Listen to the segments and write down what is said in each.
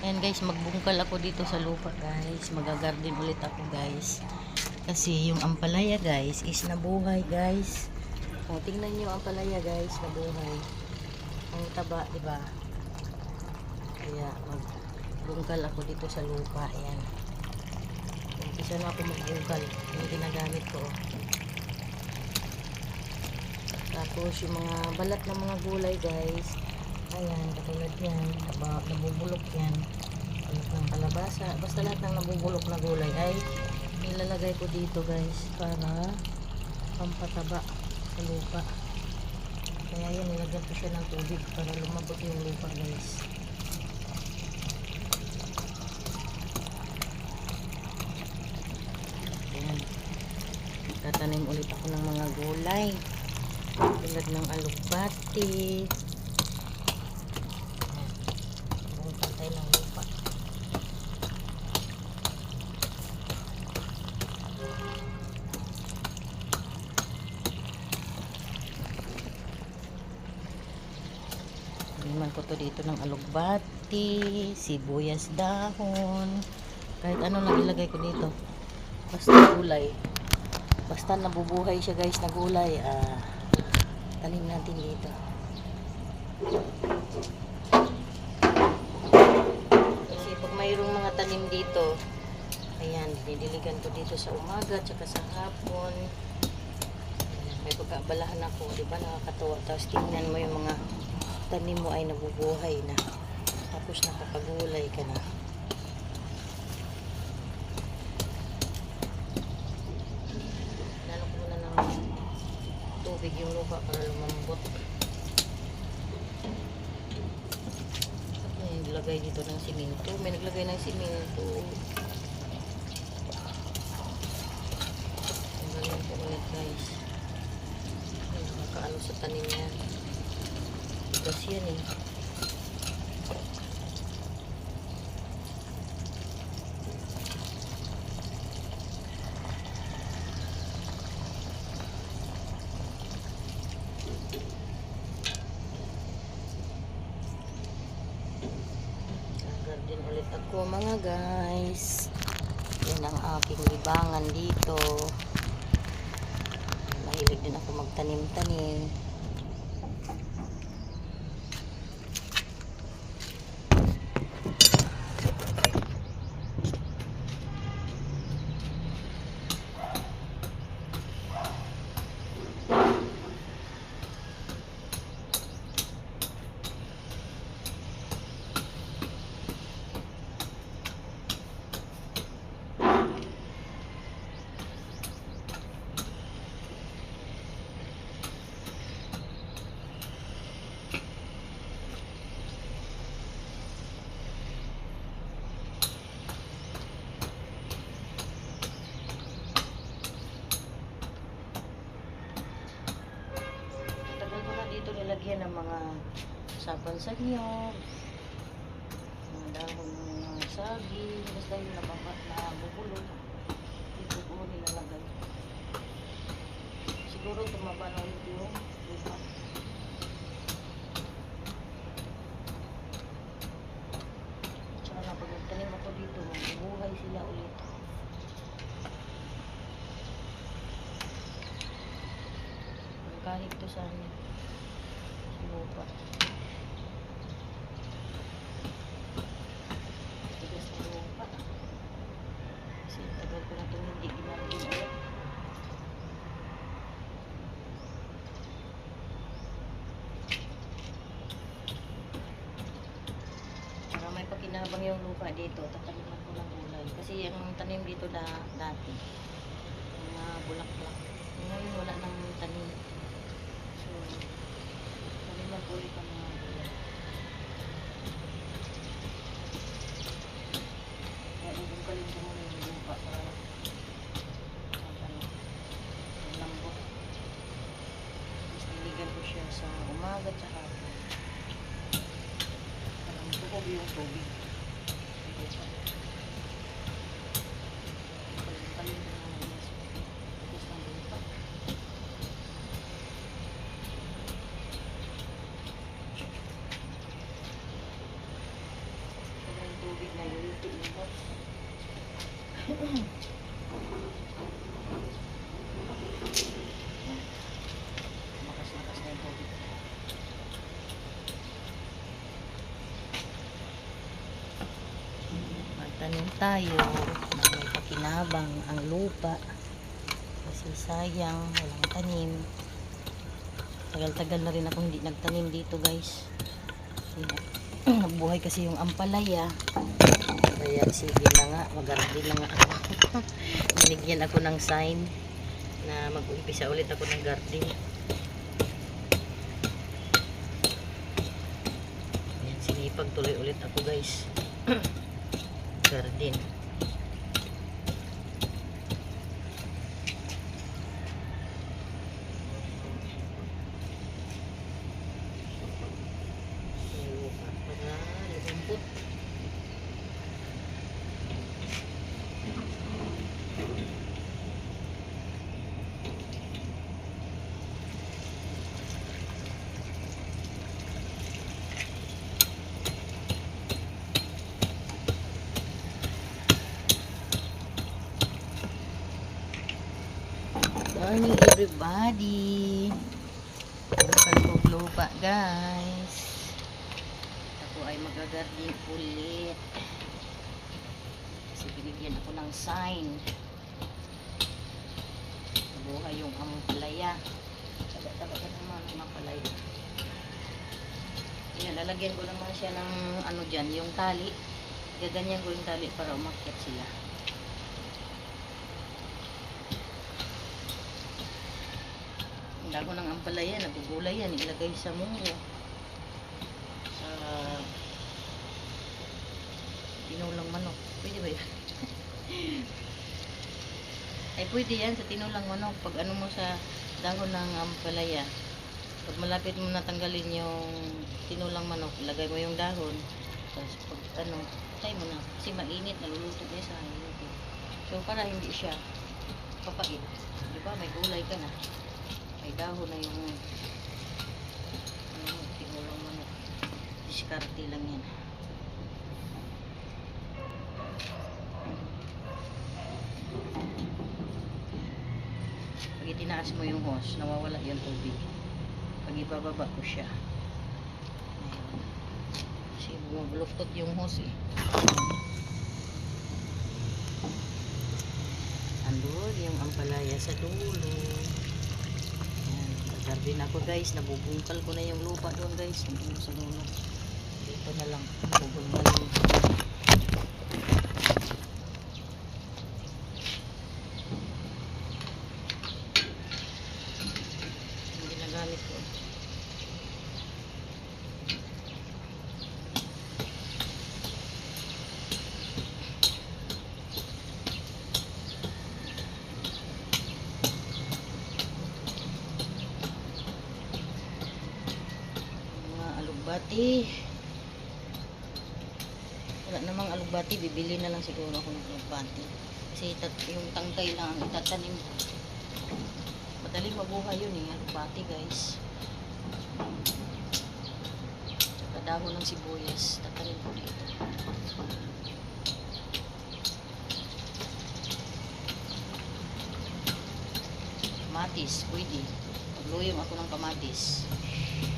Ayan guys, magbungkal ako dito sa lupa guys. Magagarden ulit ako guys. Kasi yung ampalaya guys is nabuhay guys. O, tingnan nyo ampalaya guys, nabuhay. Ang taba, ba? Kaya magbungkal ako dito sa lupa. Ayan. Umpisa na ako magbungkal. Yung ginagamit ko. Tapos yung mga balat ng mga gulay guys. Ayan, katulad yan. Nabubulok yan. Balat ng kalabasa. Basta lahat ng nabubulok na gulay ay nilalagay ko dito guys para pampataba sa lupa. Kaya yan, nilagyan ko siya ng tubig para lumabot yung lupa guys. Ayan. Tatanim ulit ako ng mga gulay. Tulad ng alugbati. Ayan. Bungkal tayo ng lupa. Liman ko to alugbati, sibuyas dahon, kahit ano lang ilagay ko dito. Basta gulay. Basta nabubuhay siya guys na gulay, ah, tanim natin dito. Kasi pag mayroong mga tanim dito, ayan, dinidiligan ko dito sa umaga, tsaka sa hapon. May pagkaabalahan ako, di ba, nakakatawa. Tapos tingnan mo yung mga tanim mo ay nabubuhay na. Tapos nakakagulay ka na. Lalo ko muna ng tubig yung lupa para lumambot. May naglagay dito ng siminto. May naglagay ng siminto. Ang galing po ulit guys. Nakakaano sa tanim yan. Gas yan eh. Garden ulit ako mga guys. Yan ang aking libangan dito. Mahilig din ako magtanim-tanim. Tagal ko na dito nilagyan ng mga sapan sa niyog, mga dahon ng mga saging, basta yung nababa na bubulog. Dito ko nilalagay. Siguro tumaba na ulit yung lupa. Tsaka na pag nagtanim ako dito, mabubuhay sila ulit. Kahit to sa ano, sa lupa. Tigas na lupa. Kasi tagal ko na itong hindi ginagawa ulit. Para may dito, tataniman ko ng gulay. Kasi ang tanim dito da, dati, mga bulaklak. Ngayon wala nang tanim. So, taniman ko ulit ang mga gulay. Kaya ibungkalin ko muna yung lupa para lambot. Tapos niligan ko siya sa umaga at hapon. Parang bukog yung tubig. Lupa. Ibungkalin ko muna yung tapos ng lupa. Sobrang tubig Lakas-lakas na yung tubig. Magtanim tayo na may pakinabang ang lupa. Kasi sayang, walang tanim. Tagal-tagal na rin ako hindi nagtanim dito guys. Nabuhay kasi yung ampalaya. Kaya sige na nga, mag-garden na nga ako. Binigyan ako ng sign na mag-umpisa ulit ako ng garden. Ayan, sinipag tuloy ulit ako guys. garden. Ayun, para lumambot. Morning everybody. Kalpog lupa guys. Ako ay magagarden ulit. Kasi binigyan ako ng sign. Nabuhay yung ampalaya. Taba-taba ka naman ang ampalaya. Yan, lalagyan ko naman siya ng ano dyan, yung tali. Gaganyan ko yung tali para umakyat sila. Ang dago ng ampalaya, nabubulay yan, ilagay sa munggo. Sa tinulang manok. Pwede ba yan? Ay, pwede yan sa tinulang manok. Pag ano mo sa dahon ng ampalaya, pag malapit mo natanggalin yung tinulang manok, ilagay mo yung dahon. Tapos pag ano, tay mo na. Kasi mainit, naluluto niya sa init. eh. So, para hindi siya papait. Di ba? May gulay ka na may dahon na yung ano, tinulang manok. Diskarte lang yan. Pag itinaas mo yung hose, nawawala yung tubig. Pag ibababa ko siya. Kasi bumabuluktot yung hose eh. Yung ampalaya sa dulo. Ayan, garden ako guys. Nabubungkal ko na yung lupa doon guys. Sa dulo. Dito na lang. Nabubungkal yung Hindi nagamit ko. mga alugbati wala namang alugbati bibili na lang siguro ako ng alugbati. Kasi yung tangkay lang ang itatanim. Ko madaling mabuhay yun eh alugbati guys. Tsaka ng sibuyas tatanim ko dito. Kamatis pwede. Pagluyong ako ng kamatis. tatanim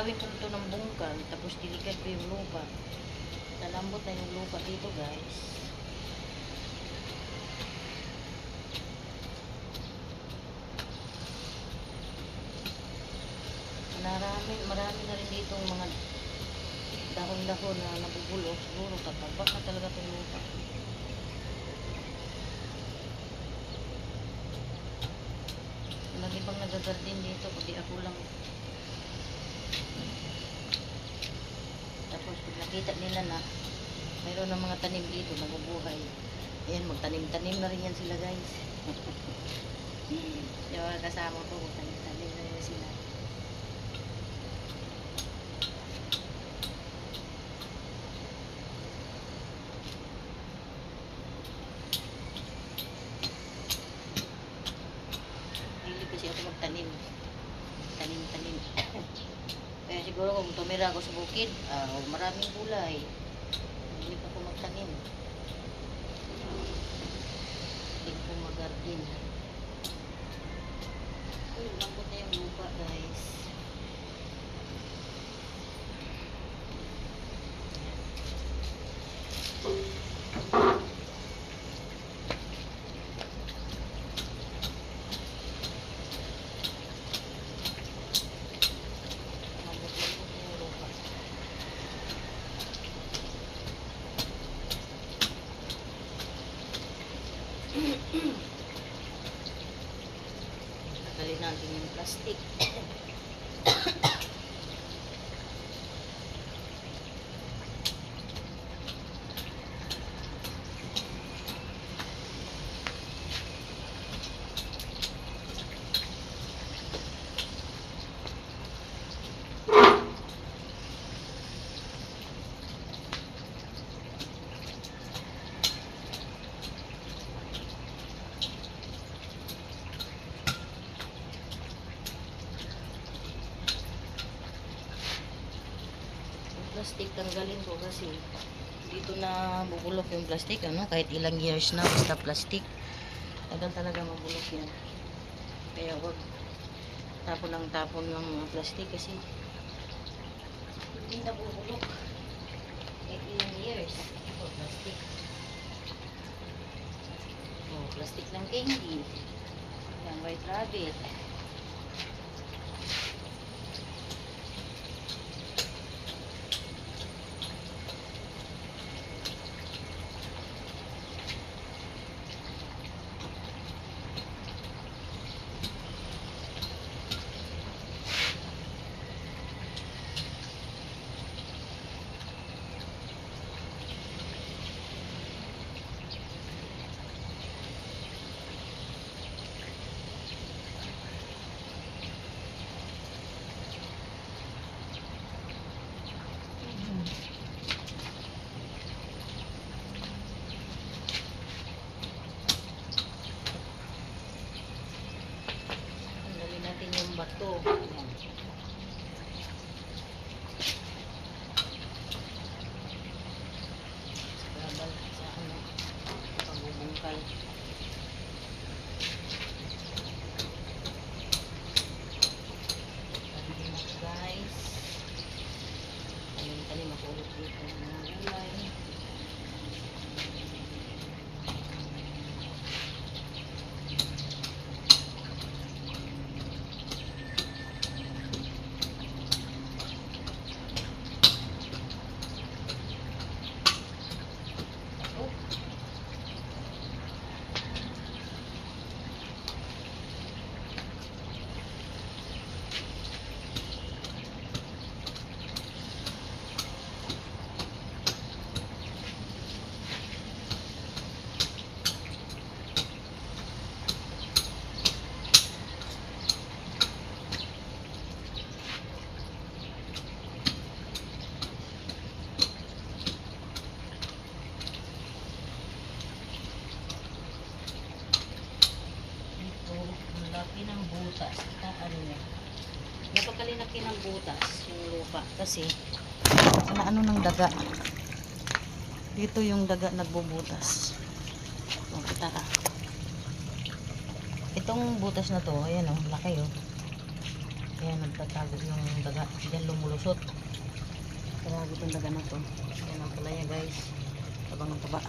Gagawin ko ito ng bungkal, tapos dilikat ko yung lupa. Nalambot na yung lupa dito, guys. Marami, marami na rin dito mga dahon-dahon na nabubulok. Siguro kapag baka talaga itong lupa. Lagi pang nagagardin dito, kundi ako lang Tapos pag nakita nila na mayroon ng mga tanim dito, nabubuhay. Ayan, magtanim-tanim na rin yan sila guys. Yung kasama ko, magtanim-tanim na rin sila. Hindi kasi ako magtanim. Tanim-tanim. Kaya siguro kung tumira ako sa bukid, ah, maraming gulay. Hindi pa ako magtanim. Hindi ko mag-garden. Uy, lambot na yung lupa guys. Lambot-lambot na yung lupa. Tagalin natin yung plastic. Tanggalin ko kasi dito na bubulok yung plastic ano kahit ilang years na basta plastic. Tagal talaga mabulok yan kaya wag tapon ng tapon ng mga plastic kasi hindi na bubulok. Kahit ilang years ito plastic. Oh plastic ng candy. Yan white rabbit Kasi, na ano ng daga. Dito yung daga nagbubutas. O, kita ka. Itong butas na to, ayan o, laki o. Ayan, nagtatago yung daga. Diyan lumulusot. Grabe itong daga na to. Ayan ang palaya guys. Tabang ang taba.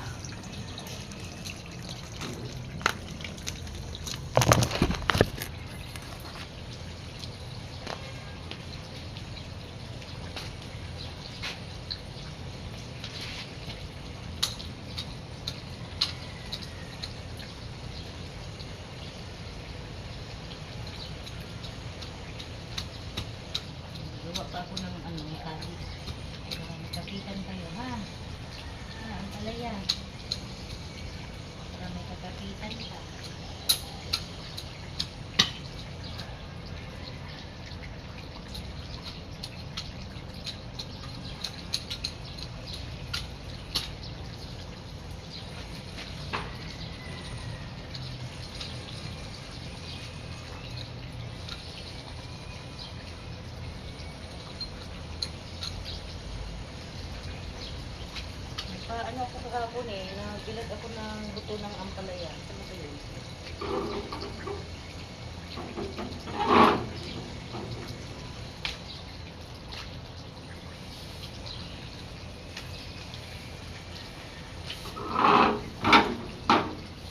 Kahapon eh, nagilag ako ng buto ng ampalaya. Ano ba yun?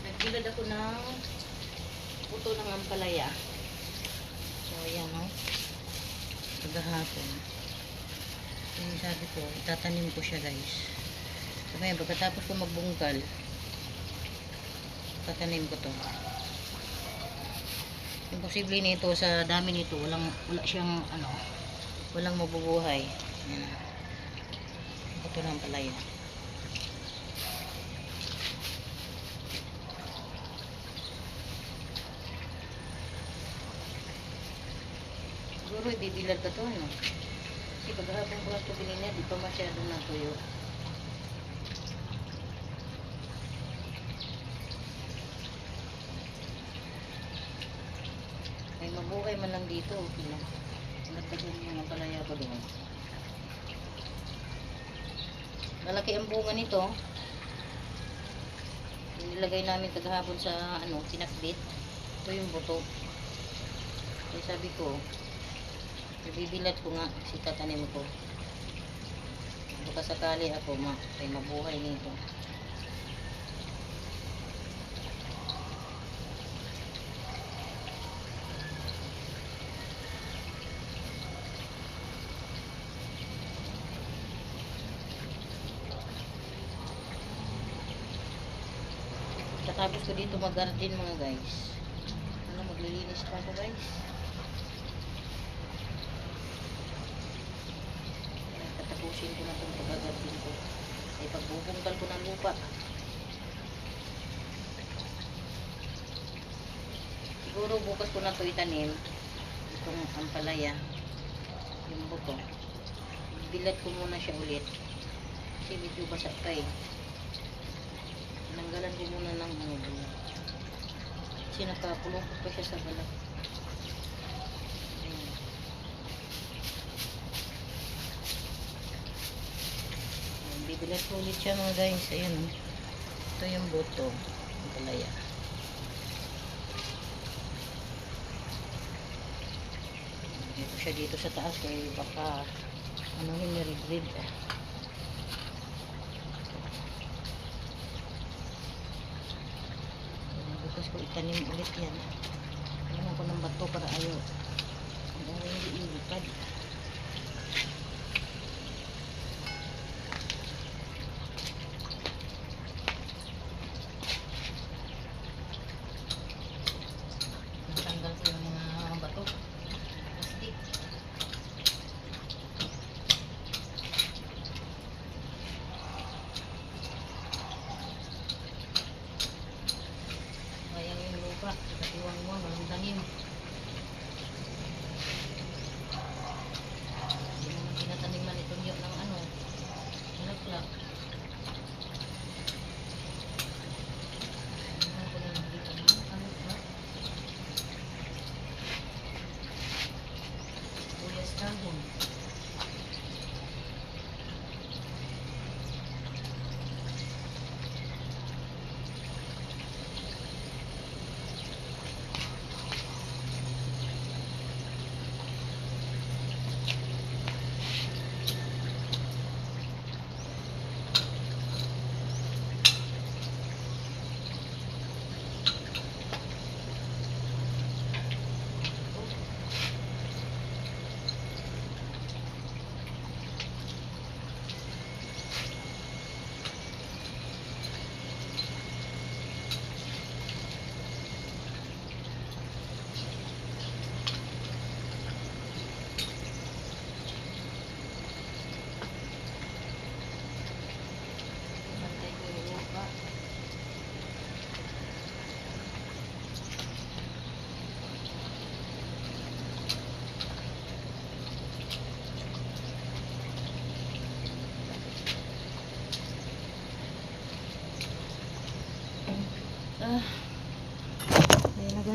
Nagbilad ako ng buto ng ampalaya. So, ayan o. Pagkahapon. Yung sabi ko, itatanim ko siya guys. So, ngayon, pagkatapos ko magbungkal, tatanim ko to. Yung posible nito, sa dami nito, walang, wala siyang, ano, walang mabubuhay. Ayan. Buto ng palaya. Siguro ibibilad ka to, ano? Kasi paghapon ko lang ito binili, di pa masyado natuyo. Ay mabuhay man lang dito, okay lang. Nagtagal yung mga palaya ko doon. Malaki ang bunga nito. Nilagay namin kagahapon sa ano, tinakbit. Ito yung buto. Kaya sabi ko, Ibibilat ko nga si tatanim ko. Baka sakali ako ma ay mabuhay nito. Katapos ko dito mag-garden mga guys. Ano, maglilinis pa ako guys. tatapusin ko na itong pagagapin ko. Ay pagbubungkal ko ng lupa. Siguro bukas ko na ito itanim. Itong ampalaya. Yung buto. Bilat ko muna siya ulit. Kasi medyo basa pa eh. Tinanggalan ko muna ng doon. Kasi nakapulungkot pa siya sa balat. Bibilat ko ulit siya mga guys. Ayan o. Ito yung buto. Ang palaya. Dito siya dito sa taas kaya baka ano yung nirigrid. Bukas ko itanim ulit yan. Itanim ko ng bato para. Ayaw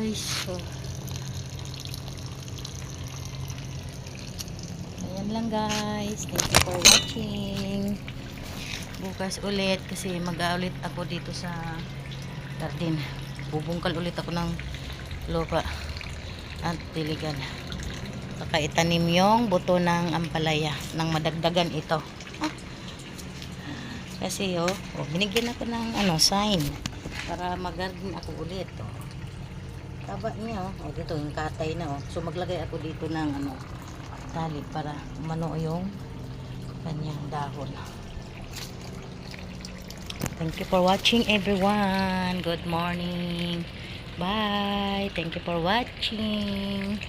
guys. So, ayan lang guys. Thank you for watching. bukas ulit kasi mag-aulit ako dito sa garden bubungkal ulit ako ng lupa at tiligan baka itanim yung buto ng ampalaya nang madagdagan ito Ah. kasi oh, oh binigyan ako ng ano sign para mag-garden ako ulit oh. Taba niya oh. oh dito yung katay na oh so maglagay ako dito ng ano tali para umano yung kanyang dahon Thank you for watching everyone. Good morning. Bye. Thank you for watching.